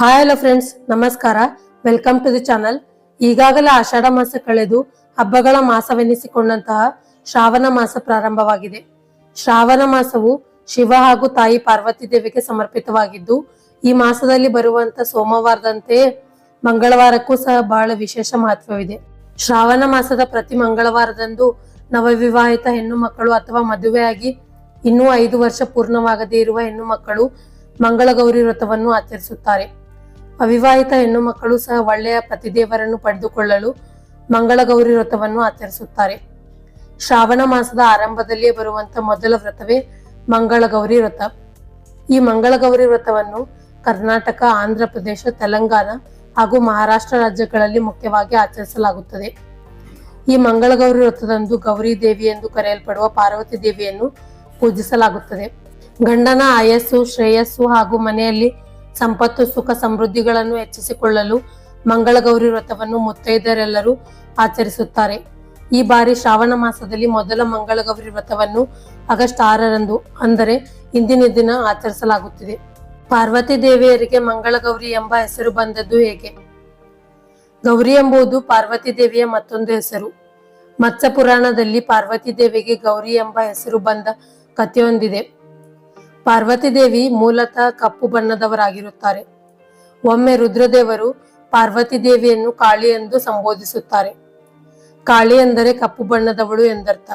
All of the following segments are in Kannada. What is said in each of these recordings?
ಹಾಯ್ ಹಲೋ ಫ್ರೆಂಡ್ಸ್ ನಮಸ್ಕಾರ. ವೆಲ್ಕಮ್ ಟು ದಿ ಚಾನಲ್ ಈಗಾಗಲೇ ಆಷಾಢ ಮಾಸ ಕಳೆದು ಹಬ್ಬಗಳ ಮಾಸವೆನಿಸಿಕೊಂಡಂತಹ ಶ್ರಾವಣ ಮಾಸ ಪ್ರಾರಂಭವಾಗಿದೆ. ಶ್ರಾವಣ ಮಾಸವು ಶಿವ ಹಾಗೂ ತಾಯಿ ಪಾರ್ವತಿ ದೇವಿಗೆ ಸಮರ್ಪಿತವಾಗಿದ್ದು, ಈ ಮಾಸದಲ್ಲಿ ಬರುವಂತ ಸೋಮವಾರದಂತೆ ಮಂಗಳವಾರಕ್ಕೂ ಸಹ ಬಹಳ ವಿಶೇಷ ಮಹತ್ವವಿದೆ. ಶ್ರಾವಣ ಮಾಸದ ಪ್ರತಿ ಮಂಗಳವಾರದಂದು ನವವಿವಾಹಿತ ಹೆಣ್ಣು ಮಕ್ಕಳು ಅಥವಾ ಮದುವೆಯಾಗಿ ಇನ್ನೂ ಐದು ವರ್ಷ ಪೂರ್ಣವಾಗದೇ ಇರುವ ಹೆಣ್ಣು ಮಕ್ಕಳು ಮಂಗಳಗೌರಿ ವ್ರತವನ್ನು ಆಚರಿಸುತ್ತಾರೆ. ಅವಿವಾಹಿತ ಹೆಣ್ಣು ಮಕ್ಕಳು ಸಹ ಒಳ್ಳೆಯ ಪತಿದೇವರನ್ನು ಪಡೆದುಕೊಳ್ಳಲು ಮಂಗಳಗೌರಿ ವ್ರತವನ್ನು ಆಚರಿಸುತ್ತಾರೆ. ಶ್ರಾವಣ ಮಾಸದ ಆರಂಭದಲ್ಲಿಯೇ ಬರುವಂತ ಮೊದಲ ವ್ರತವೇ ಮಂಗಳಗೌರಿ ವ್ರತ. ಈ ಮಂಗಳಗೌರಿ ವ್ರತವನ್ನು ಕರ್ನಾಟಕ, ಆಂಧ್ರ ಪ್ರದೇಶ, ತೆಲಂಗಾಣ ಹಾಗೂ ಮಹಾರಾಷ್ಟ್ರ ರಾಜ್ಯಗಳಲ್ಲಿ ಮುಖ್ಯವಾಗಿ ಆಚರಿಸಲಾಗುತ್ತದೆ. ಈ ಮಂಗಳಗೌರಿ ವ್ರತದಂದು ಗೌರಿ ದೇವಿ ಎಂದು ಕರೆಯಲ್ಪಡುವ ಪಾರ್ವತಿ ದೇವಿಯನ್ನು ಪೂಜಿಸಲಾಗುತ್ತದೆ. ಗಂಡನ ಆಯಸ್ಸು, ಶ್ರೇಯಸ್ಸು ಹಾಗೂ ಮನೆಯಲ್ಲಿ ಸಂಪತ್ತು, ಸುಖ ಸಮೃದ್ಧಿಗಳನ್ನು ಹೆಚ್ಚಿಸಿಕೊಳ್ಳಲು ಮಂಗಳಗೌರಿ ವ್ರತವನ್ನು ಮುತ್ತೈದರೆಲ್ಲರೂ ಆಚರಿಸುತ್ತಾರೆ. ಈ ಬಾರಿ ಶ್ರಾವಣ ಮಾಸದಲ್ಲಿ ಮೊದಲ ಮಂಗಳಗೌರಿ ವ್ರತವನ್ನು ಆಗಸ್ಟ್ ಆರರಂದು, ಅಂದರೆ ಇಂದಿನ ದಿನ ಆಚರಿಸಲಾಗುತ್ತಿದೆ. ಪಾರ್ವತಿ ದೇವಿಯರಿಗೆ ಮಂಗಳಗೌರಿ ಎಂಬ ಹೆಸರು ಬಂದದ್ದು ಹೇಗೆ? ಗೌರಿ ಎಂಬುದು ಪಾರ್ವತಿ ದೇವಿಯ ಮತ್ತೊಂದು ಹೆಸರು. ಮತ್ಸ್ಯ ಪುರಾಣದಲ್ಲಿ ಪಾರ್ವತಿ ದೇವಿಗೆ ಗೌರಿ ಎಂಬ ಹೆಸರು ಬಂದ ಕಥೆಯೊಂದಿದೆ. ಪಾರ್ವತಿ ದೇವಿ ಮೂಲತಃ ಕಪ್ಪು ಬಣ್ಣದವರಾಗಿರುತ್ತಾರೆ. ಒಮ್ಮೆ ರುದ್ರದೇವರು ಪಾರ್ವತಿ ದೇವಿಯನ್ನು ಕಾಳಿ ಎಂದು ಸಂಬೋಧಿಸುತ್ತಾರೆ. ಕಾಳಿ ಎಂದರೆ ಕಪ್ಪು ಬಣ್ಣದವಳು ಎಂದರ್ಥ.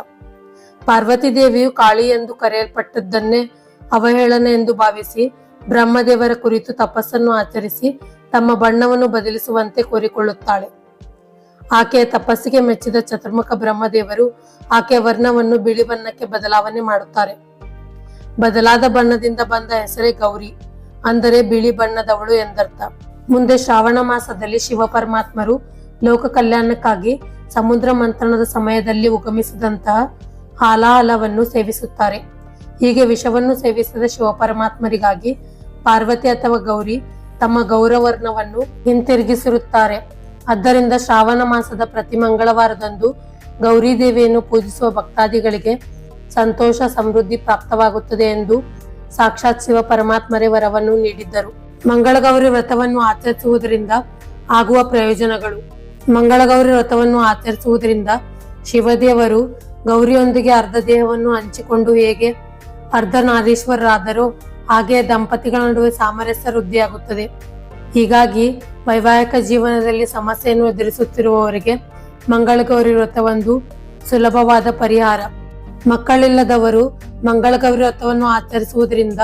ಪಾರ್ವತಿ ದೇವಿಯು ಕಾಳಿ ಎಂದು ಕರೆಯಲ್ಪಟ್ಟದ್ದನ್ನೇ ಅವಹೇಳನ ಎಂದು ಭಾವಿಸಿ ಬ್ರಹ್ಮದೇವರ ಕುರಿತು ತಪಸ್ಸನ್ನು ಆಚರಿಸಿ ತಮ್ಮ ಬಣ್ಣವನ್ನು ಬದಲಿಸುವಂತೆ ಕೋರಿಕೊಳ್ಳುತ್ತಾಳೆ. ಆಕೆಯ ತಪಸ್ಸಿಗೆ ಮೆಚ್ಚಿದ ಚತುರ್ಮುಖ ಬ್ರಹ್ಮದೇವರು ಆಕೆಯ ವರ್ಣವನ್ನು ಬಿಳಿ ಬಣ್ಣಕ್ಕೆ ಬದಲಾವಣೆ ಮಾಡುತ್ತಾರೆ. ಬದಲಾದ ಬಣ್ಣದಿಂದ ಬಂದ ಹೆಸರೇ ಗೌರಿ, ಅಂದರೆ ಬಿಳಿ ಬಣ್ಣದವಳು ಎಂದರ್ಥ. ಮುಂದೆ ಶ್ರಾವಣ ಮಾಸದಲ್ಲಿ ಶಿವ ಪರಮಾತ್ಮರು ಲೋಕ ಕಲ್ಯಾಣಕ್ಕಾಗಿ ಸಮುದ್ರ ಮಂಥನದ ಸಮಯದಲ್ಲಿ ಉಗಮಿಸಿದಂತಹ ಹಾಲಾಹಲವನ್ನು ಸೇವಿಸುತ್ತಾರೆ. ಹೀಗೆ ವಿಷವನ್ನು ಸೇವಿಸಿದ ಶಿವ ಪರಮಾತ್ಮರಿಗಾಗಿ ಪಾರ್ವತಿ ಅಥವಾ ಗೌರಿ ತಮ್ಮ ಗೌರವರ್ಣವನ್ನು ಹಿಂತಿರುಗಿಸಿರುತ್ತಾರೆ. ಆದ್ದರಿಂದ ಶ್ರಾವಣ ಮಾಸದ ಪ್ರತಿ ಮಂಗಳವಾರದಂದು ಗೌರಿ ದೇವಿಯನ್ನು ಪೂಜಿಸುವ ಭಕ್ತಾದಿಗಳಿಗೆ ಸಂತೋಷ, ಸಮೃದ್ಧಿ ಪ್ರಾಪ್ತವಾಗುತ್ತದೆ ಎಂದು ಸಾಕ್ಷಾತ್ ಶಿವ ಪರಮಾತ್ಮರೇ ವರವನ್ನು ನೀಡಿದ್ದರು. ಮಂಗಳಗೌರಿ ವ್ರತವನ್ನು ಆಚರಿಸುವುದರಿಂದ ಆಗುವ ಪ್ರಯೋಜನಗಳು. ಮಂಗಳಗೌರಿ ವ್ರತವನ್ನು ಆಚರಿಸುವುದರಿಂದ ಶಿವದೇವರು ಗೌರಿಯೊಂದಿಗೆ ಅರ್ಧ ದೇಹವನ್ನು ಹಂಚಿಕೊಂಡು ಹೇಗೆ ಅರ್ಧನಾರೀಶ್ವರರಾದರೋ ಹಾಗೆ ದಂಪತಿಗಳ ನಡುವೆ ಸಾಮರಸ್ಯ ವೃದ್ಧಿಯಾಗುತ್ತದೆ. ಹೀಗಾಗಿ ವೈವಾಹಿಕ ಜೀವನದಲ್ಲಿ ಸಮಸ್ಯೆಯನ್ನು ಎದುರಿಸುತ್ತಿರುವವರಿಗೆ ಮಂಗಳಗೌರಿ ವ್ರತ ಒಂದು ಸುಲಭವಾದ ಪರಿಹಾರ. ಮಕ್ಕಳಿಲ್ಲದವರು ಮಂಗಳಗೌರಿ ವ್ರತವನ್ನು ಆಚರಿಸುವುದರಿಂದ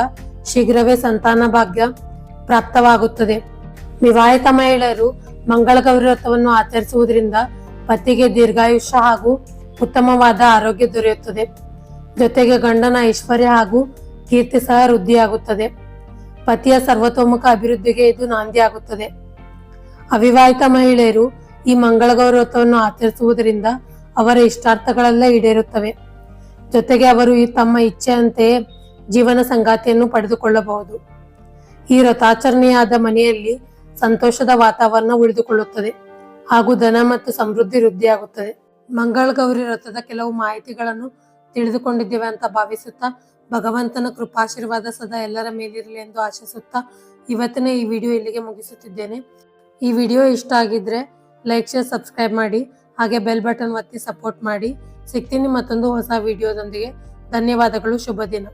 ಶೀಘ್ರವೇ ಸಂತಾನ ಭಾಗ್ಯ ಪ್ರಾಪ್ತವಾಗುತ್ತದೆ. ವಿವಾಹಿತ ಮಹಿಳೆಯರು ಮಂಗಳಗೌರಿ ವ್ರತವನ್ನು ಆಚರಿಸುವುದರಿಂದ ಪತಿಗೆ ದೀರ್ಘಾಯುಷ್ಯ ಹಾಗೂ ಉತ್ತಮವಾದ ಆರೋಗ್ಯ ದೊರೆಯುತ್ತದೆ. ಜೊತೆಗೆ ಗಂಡನ ಐಶ್ವರ್ಯ ಹಾಗೂ ಕೀರ್ತಿ ಸಹ ವೃದ್ಧಿಯಾಗುತ್ತದೆ. ಪತಿಯ ಸರ್ವತೋಮುಖ ಅಭಿವೃದ್ಧಿಗೆ ಇದು ನಾಂದಿಯಾಗುತ್ತದೆ. ಅವಿವಾಹಿತ ಮಹಿಳೆಯರು ಈ ಮಂಗಳಗೌರಿ ವ್ರತವನ್ನು ಆಚರಿಸುವುದರಿಂದ ಅವರ ಇಷ್ಟಾರ್ಥಗಳೆಲ್ಲ ಈಡೇರುತ್ತವೆ. ಜೊತೆಗೆ ಅವರು ತಮ್ಮ ಇಚ್ಛೆಯಂತೆ ಜೀವನ ಸಂಗಾತಿಯನ್ನು ಪಡೆದುಕೊಳ್ಳಬಹುದು. ಈ ವ್ರತಾಚರಣೆಯಾದ ಮನೆಯಲ್ಲಿ ಸಂತೋಷದ ವಾತಾವರಣ ಉಳಿದುಕೊಳ್ಳುತ್ತದೆ ಹಾಗೂ ಧನ ಮತ್ತು ಸಮೃದ್ಧಿ ವೃದ್ಧಿಯಾಗುತ್ತದೆ. ಮಂಗಳ ಗೌರಿ ವ್ರತದ ಕೆಲವು ಮಾಹಿತಿಗಳನ್ನು ತಿಳಿದುಕೊಂಡಿದ್ದೇವೆ ಅಂತ ಭಾವಿಸುತ್ತಾ ಭಗವಂತನ ಕೃಪಾಶೀರ್ವಾದ ಸದಾ ಎಲ್ಲರ ಮೇಲಿರಲಿ ಎಂದು ಆಶಿಸುತ್ತಾ ಇವತ್ತಿನ ಈ ವಿಡಿಯೋ ಇಲ್ಲಿಗೆ ಮುಗಿಸುತ್ತಿದ್ದೇನೆ. ಈ ವಿಡಿಯೋ ಇಷ್ಟ ಆಗಿದ್ರೆ ಲೈಕ್, ಶೇರ್, ಸಬ್ಸ್ಕ್ರೈಬ್ ಮಾಡಿ, ಹಾಗೆ ಬೆಲ್ ಬಟನ್ ಒತ್ತಿ ಸಪೋರ್ಟ್ ಮಾಡಿ. ಸಿಗ್ತೀನಿ ಮತ್ತೊಂದು ಹೊಸ ವಿಡಿಯೋದೊಂದಿಗೆ ಧನ್ಯವಾದಗಳು ಶುಭ ದಿನ